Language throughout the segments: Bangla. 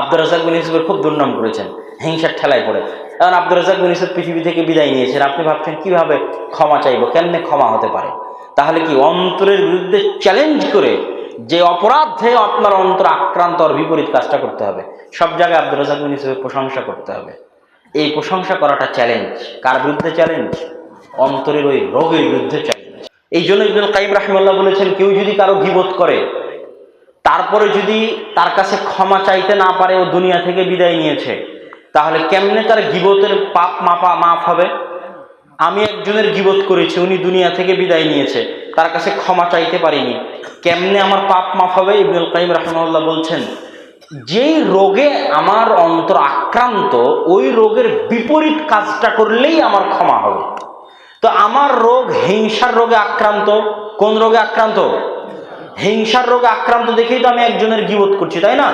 আব্দুর রাজাক বিন ইউসুফের খুব দুর্নাম করেছেন, হিংসার ঠেলায় পড়ে। এখন আব্দুর রাজাক বিন ইউসুফ পৃথিবী থেকে বিদায় নিয়েছেন। আপনি ভাবছেন, কীভাবে ক্ষমা চাইব? কেমনে ক্ষমা হতে পারে? তাহলে কি অন্তরের বিরুদ্ধে চ্যালেঞ্জ করে যে অপরাধে আপনার অন্তর আক্রান্ত আর বিপরীত কাজটা করতে হবে। সব জায়গায় আব্দুর রাজাক বিন ইউসুফের প্রশংসা করতে হবে। এই প্রশংসা করাটা চ্যালেঞ্জ কার বিরুদ্ধে চ্যালেঞ্জ অন্তরের ওই রোগের বিরুদ্ধে চ্যালেঞ্জ এই জন্য ইবনুল কাইম রাহিমাল্লাহ বলেছেন, কেউ যদি কারও গিবত করে তারপরে যদি তার কাছে ক্ষমা চাইতে না পারে, ও দুনিয়া থেকে বিদায় নিয়েছে, তাহলে কেমনে তার গিবতের পাপ মাপা মাফ হবে? আমি একজনের গিবত করেছি, উনি দুনিয়া থেকে বিদায় নিয়েছে, তার কাছে ক্ষমা চাইতে পারিনি। কেমনে আমার পাপ মাফ হবে? ইবনুল কাইম রাহমাল্লাহ বলছেন, যেই রোগে আমার অন্তর আক্রান্ত, ওই রোগের বিপরীত কাজটা করলেই আমার ক্ষমা হবে। তো আমার রোগ হিংসার রোগে আক্রান্ত, কোন রোগে আক্রান্ত? হিংসার রোগে আক্রান্ত দেখেই তো আমি একজনের গিবত করছি, তাই না?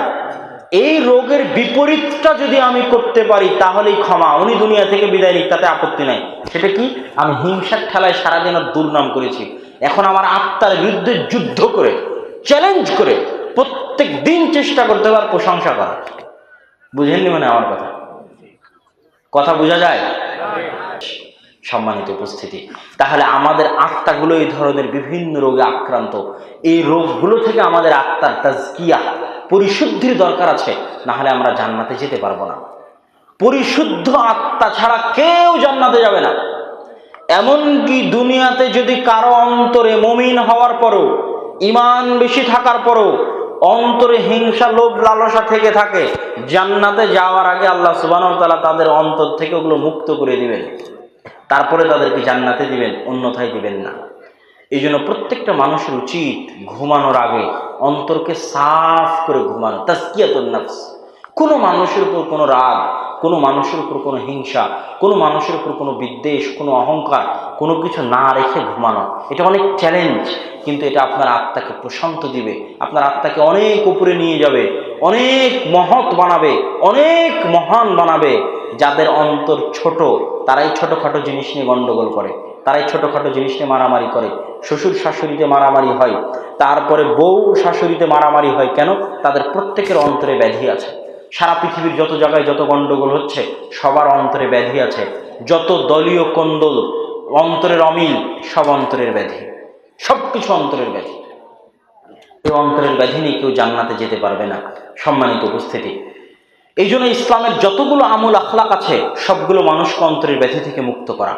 এই রোগের বিপরীতটা যদি আমি করতে পারি, তাহলেই ক্ষমা। উনি দুনিয়া থেকে বিদায় নিক, তাতে আপত্তি নাই। সেটা কি? আমি হিংসার ঠেলায় সারাদিন দুর্নাম করেছি। এখন আমার আত্মার বিরুদ্ধে যুদ্ধ করে চ্যালেঞ্জ করে প্রত্যেক দিন চেষ্টা করতে হবে প্রশংসা করা। বুঝেননি মানে আমার কথা? কথা বোঝা যায়? সম্মানিত উপস্থিতি। তাহলে আমাদের আত্মাগুলো এই ধরনের বিভিন্ন রোগে আক্রান্ত। এই রোগগুলো থেকে আমাদের আত্মার তাজকিয়া, পরিশুদ্ধির দরকার আছে না হলে আমরা জান্নাতে যেতে পারব না। পরিশুদ্ধ আত্মা ছাড়া কেউ জান্নাতে যাবে না। এমনকি দুনিয়াতে যদি কারও অন্তরে মমিন হওয়ার পরও ইমান বেশি থাকার পরও, অন্তরে হিংসা, লোভ, লালসা থেকে থাকে, জান্নাতে যাওয়ার আগে আল্লাহ সুবাহ তাদের অন্তর থেকে ওগুলো মুক্ত করে দিবেন। তারপরে তাদেরকে জান্নাতে দিবেন, অন্যথায় দিবেন না। এই জন্য প্রত্যেকটা মানুষের উচিত ঘুমানোর আগে অন্তরকে সাফ করে ঘুমানো তাস্কিয়াতুন নাফস। কোনো মানুষের উপর কোনো রাগ, কোনো মানুষের উপর কোনো হিংসা, কোনো মানুষের উপর কোনো বিদ্বেষ, কোনো অহংকার, কোনো কিছু না রেখে ঘুমানো, এটা অনেক চ্যালেঞ্জ কিন্তু এটা আপনার আত্মাকে প্রশান্ত দিবে, আপনার আত্মাকে অনেক উপরে নিয়ে যাবে, অনেক মহৎ বানাবে, অনেক মহান বানাবে। যাদের অন্তর ছোট, তারাই ছোটোখাটো জিনিস নিয়ে গণ্ডগোল করে, তারাই ছোটোখাটো জিনিস নিয়ে মারামারি করে। শ্বশুর শাশুড়িতে মারামারি হয়, তারপরে বউ শাশুড়িতে মারামারি হয় কেন? তাদের প্রত্যেকের অন্তরে ব্যাধি আছে। সারা পৃথিবীর যত জায়গায় যত গণ্ডগোল হচ্ছে, সবার অন্তরে ব্যাধি আছে। যত দলীয় কন্দল, অন্তরের অমিল, সব অন্তরের ব্যাধি। সব কিছু অন্তরের ব্যাধি। এই অন্তরের ব্যাধি নিয়ে কেউ জান্নাতে যেতে পারবে না। সম্মানিত উপস্থিতি। এই জন্য ইসলামের যতগুলো আমল আখলাক আছে সবগুলো মানুষকে অন্তরের ব্যাধি থেকে মুক্ত করা।